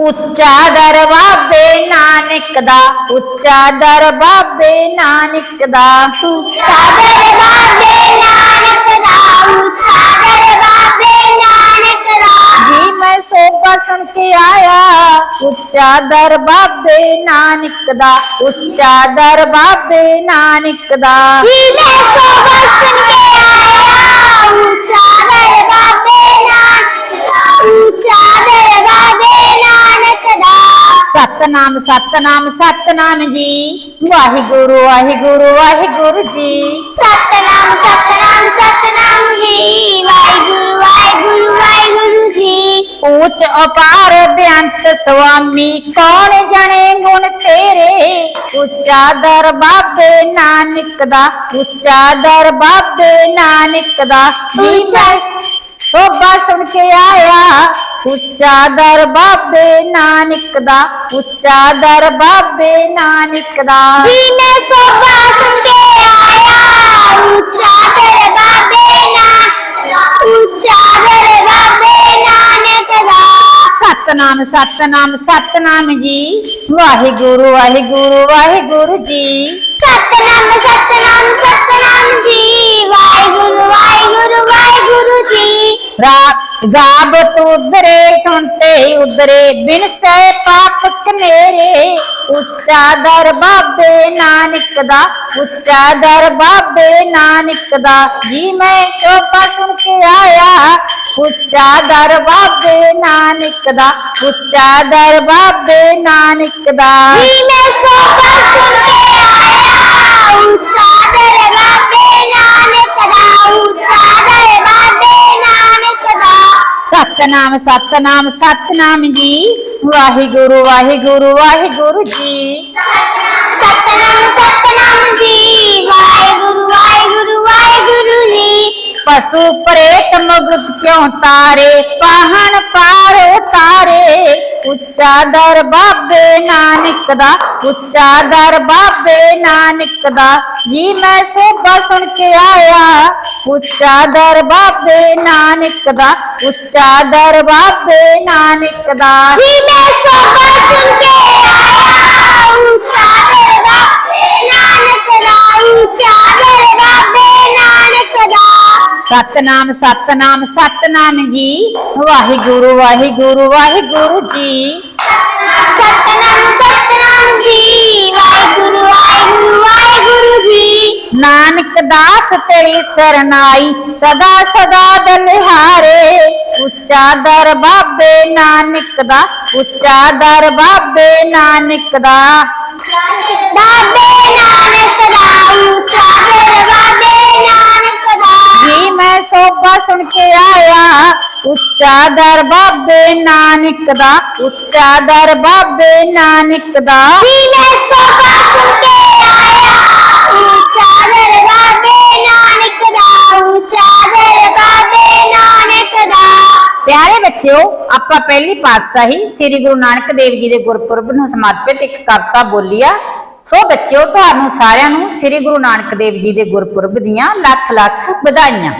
ਉੱਚਾ ਦਰ ਬਾਬੇ ਨਾਨਕ ਦਾ ਉੱਚਾ ਦਰ ਬਾਬੇ ਨਾਨਕ ਦਾ। ਸਾਦਰ ਬਾਬੇ ਨਾਨਕ ਦਾ ਸਾਦਰ ਬਾਬੇ ਨਾਨਕ ਦਾ। ਜੀ ਮੈਂ ਸੋਭਾ ਸੁਣ ਕੇ ਆਇਆ ਉੱਚਾ ਦਰ ਬਾਬੇ ਨਾਨਕ ਦਾ ਉੱਚਾ ਦਰ ਬਾਬੇ ਨਾਨਕ ਦਾ। ਜੀ ਮੈਂ ਸੋਭਾ ਸੁਣ ਕੇ ਆਇਆ ਉੱਚਾ ਦਰ ਸਤਨਾਮ ਸਤਨਾਮ ਸਤਨਾਮ ਜੀ ਵਾਹਿਗੁਰੂ ਵਾਹਿਗੁਰੂ ਵਾਹਿਗੁਰੂ ਜੀ ਸਤਨਾਮ ਸਤਨਾਮ ਸਤਨਾਮ ਜੀ ਵਾਹਿਗੁਰੂ ਵਾਹਿਗੁਰੂ ਵਾਹਿਗੁਰੂ ਜੀ ਉੱਚ ਅਪਾਰ ਬੇਅੰਤ ਸੁਆਮੀ ਕੌਣ ਜਣੇ ਗੁਣ ਤੇਰੇ ਉੱਚਾ ਦਰ ਬਾਬੇ ਨਾਨਕ ਦਾ ਉੱਚਾ ਦਰ ਬਾਬੇ ਨਾਨਕ ਦਾ ਜੀ ਮੈਂ ਸੋਭਾ ਸੁਣ ਕੇ ਆਇਆ ਉੱਚਾ ਦਰ ਬਾਬੇ ਨਾਨਕ ਦਾ ਉੱਚਾ ਦਰ ਬਾਬੇ ਨਾਨਕ ਦਾ। ਜੀ ਮੈਂ ਸੋਭਾ ਸੁਣ ਕੇ ਆਇਆ ਉੱਚਾ ਦਰ ਬਾਬੇ ਨਾਨਕ ਉੱਚਾ ਦਰ ਬਾਬੇ ਨਾਨਕ ਦਾ। ਸਤਨਾਮ ਸਤਨਾਮ ਸਤਨਾਮ ਜੀ। ਵਾਹਿਗੁਰੂ ਵਾਹਿਗੁਰੂ ਵਾਹਿਗੁਰੂ ਜੀ। ਸਤਨਾਮ ਸਤਨਾਮ ਸਤਨਾਮ ਜੀ। ਵਾਹਿਗੁਰੂ ਵਾਹਿਗੁਰੂ ਵਾਹਿਗੁਰੂ ਜੀ। ਰਾ- ਗਾਬ ਤੁਦਰੇ ਸੁਣਤੇ ਉਦਰੇ ਬਿਨ ਸੈ ਪਾਪ ਕਨੇਰੇ, ਉੱਚਾ ਦਰ ਬਾਬੇ ਨਾਨਕ ਦਾ, ਉੱਚਾ ਦਰ ਬਾਬੇ ਨਾਨਕ ਦਾ। ਜੀ ਮੈਂ ਚੋਪਾ ਸੁਣ ਕੇ ਆਇਆ, ਉੱਚਾ ਦਰ ਬਾਬੇ ਨਾਨਕ ਦਾ, ਉੱਚਾ ਦਰ ਬਾਬੇ ਨਾਨਕ ਦਾ। ਜੀ ਮੈਂ ਸੋਭਾ ਸੁਣ ਕੇ ਸਤਨਾਮ ਸਤਨਾਮ ਸਤਨਾਮ ਜੀ। ਵਾਹਿਗੁਰੂ ਵਾਹਿਗੁਰੂ ਵਾਹਿਗੁਰੂ ਜੀ। ਸਤਨਾਮ ਸਤਨਾਮ ਜੀ। ਵਾਹਿਗੁਰੂ ਵਾਹਿਗੁਰੂ ਵਾਹਿਗੁਰੂ ਜੀ। ਪਸ਼ੂ ਪ੍ਰੇਤ ਮੁਗਤ ਕਿਉ ਤਾਰੇ ਪਾਹਣ ਪਾਰ ਉਤਾਰੇ, ਉੱਚਾ ਦਰ ਬਾਬੇ ਨਾਨਕ ਦਾ, ਉੱਚਾ ਦਰ ਬਾਬੇ ਨਾਨਕ ਦਾ, ਜੀ ਮੈਂ ਸੋਭਾ ਸੁਣ ਕੇ ਆਇਆ, ਉੱਚਾ ਦਰ ਬਾਬੇ ਨਾਨਕ ਦਾ, ਉੱਚਾ ਦਰ ਬਾਬੇ ਨਾਨਕ ਦਾ। ਜੀ ਮੈਂ ਸੋਭਾ ਸੁਣ ਕੇ ਸਤਨਾਮ ਸਤਨਾਮ ਸਤਨਾਮ ਜੀ। ਵਾਹਿਗੁਰੂ ਵਾਹਿਗੁਰੂ ਵਾਹਿਗੁਰੂ ਜੀ। ਸਤਨਾਮ ਸਤਨਾਮ ਜੀ। ਵਾਹਿਗੁਰੂ ਵਾਹਿਗੁਰੂ ਵਾਹਿਗੁਰੂ ਜੀ। ਨਾਨਕ ਦਾਸ ਤੇਰੀ ਸਰਨਾਈ ਸਦਾ ਸਦਾ ਬਲਿਹਾਰੇ। ਉੱਚਾ ਦਰ ਬਾਬੇ ਨਾਨਕ ਦਾ ਉੱਚਾ ਦਰ ਬਾਬੇ ਨਾਨਕ ਦਾ। ਬਾਬੇ ਨਾਨਕ ਸੁਣ ਕੇ ਆਇਆ ਉੱਚਾ ਦਰ ਬਾਬੇ ਨਾਨਕ ਦਾ ਉੱਚਾ ਦਰ ਬਾਬੇ ਨਾਨਕ ਦਾ। ਮੈਂ ਸੋਭਾ ਸੁਣ ਕੇ ਆਇਆ ਉੱਚਾ ਦਰ ਬਾਬੇ ਨਾਨਕ ਦਾ ਉੱਚਾ ਦਰ ਬਾਬੇ ਨਾਨਕ ਦਾ। ਪਿਆਰੇ ਬੱਚਿਓ ਆਪਾਂ ਪਹਿਲੀ ਪਾਤਸ਼ਾਹੀ ਸ੍ਰੀ ਗੁਰੂ ਨਾਨਕ ਦੇਵ ਜੀ ਦੇ ਗੁਰਪੁਰਬ ਨੂੰ ਸਮਰਪਿਤ ਇੱਕ ਕਵਿਤਾ ਬੋਲੀ ਆ। ਸੋ ਬੱਚਿਓ ਤੁਹਾਨੂੰ ਸਾਰਿਆਂ ਨੂੰ ਸ੍ਰੀ ਗੁਰੂ ਨਾਨਕ ਦੇਵ ਜੀ ਦੇ ਗੁਰਪੁਰਬ ਦੀਆਂ ਲੱਖ ਲੱਖ ਵਧਾਈਆਂ।